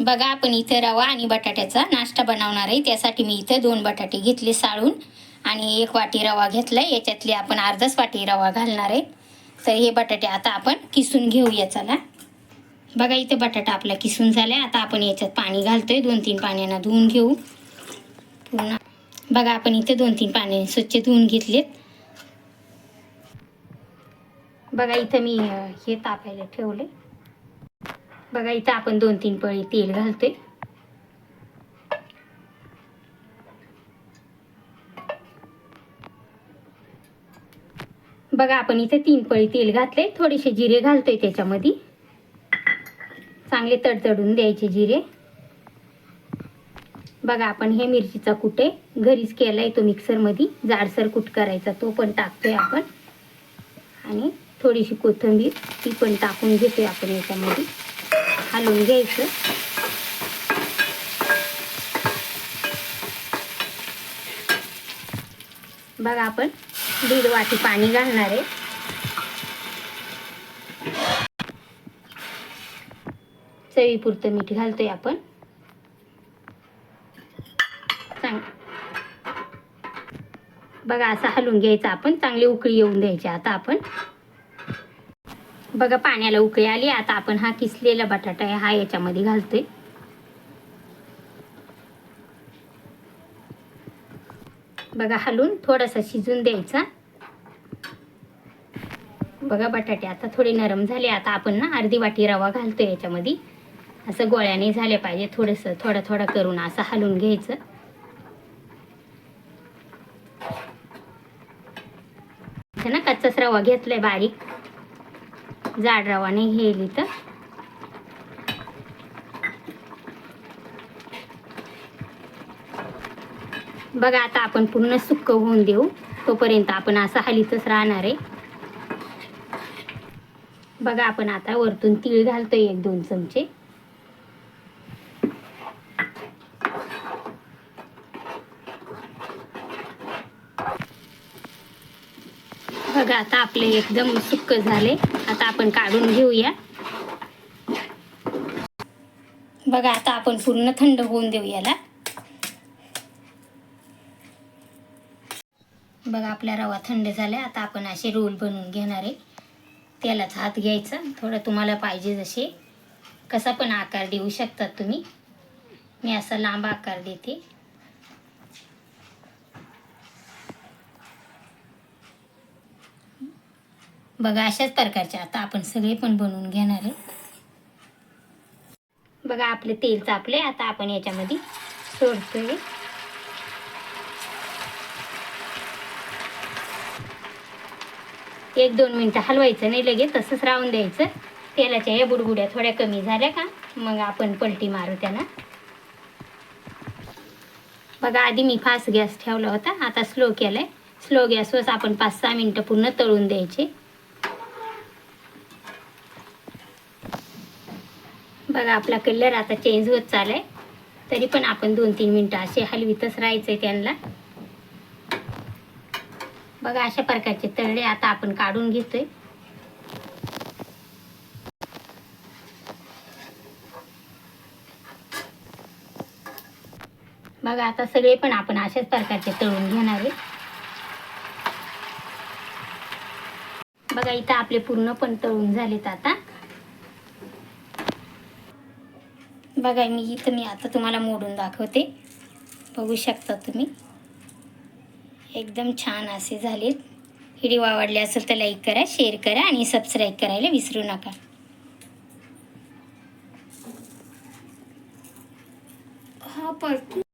बघा आपण इथे रवा आणि बटाट्याचा नाश्ता बनवणार आहे. त्यासाठी मी इथे दोन बटाटे घेतले साळून आणि एक वाटी रवा घेतला याच्यातली आपण अर्धाच वाटी रवा घालणार आहे. तर हे बटाटे आता आपण किसून घेऊया. चला. बघा इथे बटाटा आपला किसून झाला आता आपण याच्यात पाणी घालतोय. दोन तीन पाण्यानं धुवून घेऊ. पुन्हा. बघा आपण इथे दोन तीन पाण्याने स्वच्छ धुवून घेतलेत. बघा इथं मी हे तापायला ठेवले बघा इथं आपण दोन तीन पळी तेल घालतोय. बघा आपण इथे तीन पळी तेल घातले थोडेसे जिरे घालतोय त्याच्यामध्ये. चांगले तडतडून द्यायचे जिरे. बघा आपण हे मिरचीचा कुठे घरीच केलाय तो मिक्सरमध्ये. जाडसर कुट करायचा तो पण टाकतोय आपण. आणि थोडीशी कोथिंबीर ती पण टाकून घेतोय आपण याच्यामध्ये. हलवून घ्यायचं. बघा आपण दीड वाटी पाणी घालणार आहे. चवीपुरतं मीठ घालतोय आपण. चांग बघा असं हलवून घ्यायचं आपण. चांगली उकळी येऊन द्यायची. आता आपण बघा पाण्याला उकळी आली. आता आपण हा किसलेला बटाटा आहे हा याच्यामध्ये घालतोय. बघा हलून थोडासा शिजून द्यायचा. बघा बटाटे आता थोडे नरम झाले. आता आपण ना अर्धी वाटी रवा घालतोय याच्यामध्ये. असं गोळ्याने झाले पाहिजे थोडंसं. थोडं थोडं करून असं हलवून घ्यायचं. ना कच्चाच रवा घेतलाय बारीक. जाड रवा नाही घेईल इथं. बघा आता आपण पूर्ण सुक्क होऊन देऊ. तोपर्यंत आपण असं हलीतच राहणार आहे. बघा आपण आता वरतून तीळ घालतोय एक दोन चमचे. बघा आता आपले एकदम सुक्क झाले. आता आपण काढून घेऊया. बघा आता आपण पूर्ण थंड होऊन देऊ याला. बघा आपला रवा थंड झाला आता आपण असे रोल बनवून घेणार आहे. त्यालाच हात घ्यायचा. थोडं तुम्हाला पाहिजे जसे. कसा पण आकार देऊ शकतात तुम्ही. मी असा लांब आकार देते. बघा अशाच प्रकारचे आता आपण सगळे पण बनवून घेणार आहे. बघा आपले तेल चापले आता आपण याच्यामध्ये सोडतोय. एक दोन मिनटं हलवायचं नाही लगेच तसंच राहून द्यायचं. तेलाच्या या बुडबुड्या थोड्या कमी झाल्या का? मग आपण पलटी मारू त्यांना. बघा आधी मी फास्ट गॅस ठेवला होता. आता स्लो केलाय. स्लो गॅसवर आपण पाच सहा मिनटं पूर्ण तळून द्यायचे. बघा आपला कलर आता चेंज होत चालाय तरी पण आपण दोन तीन मिनटं असे हलवीतच राहायचंय त्यांना. बघा अशा प्रकारचे तळले आता आपण काढून घेतोय. बघा आता सगळे पण आपण अशाच प्रकारचे तळून घेणार आहे. बघा इथं आपले पूर्ण पण तळून झालेत आता. बघा मी इथं मी आता तुम्हाला मोडून दाखवते. बघू शकता तुम्ही. एकदम छान असे झालेत. व्हिडिओ आवडले असेल तर लाईक करा शेअर करा आणि सबस्क्राईब करायला विसरू नका. हा पर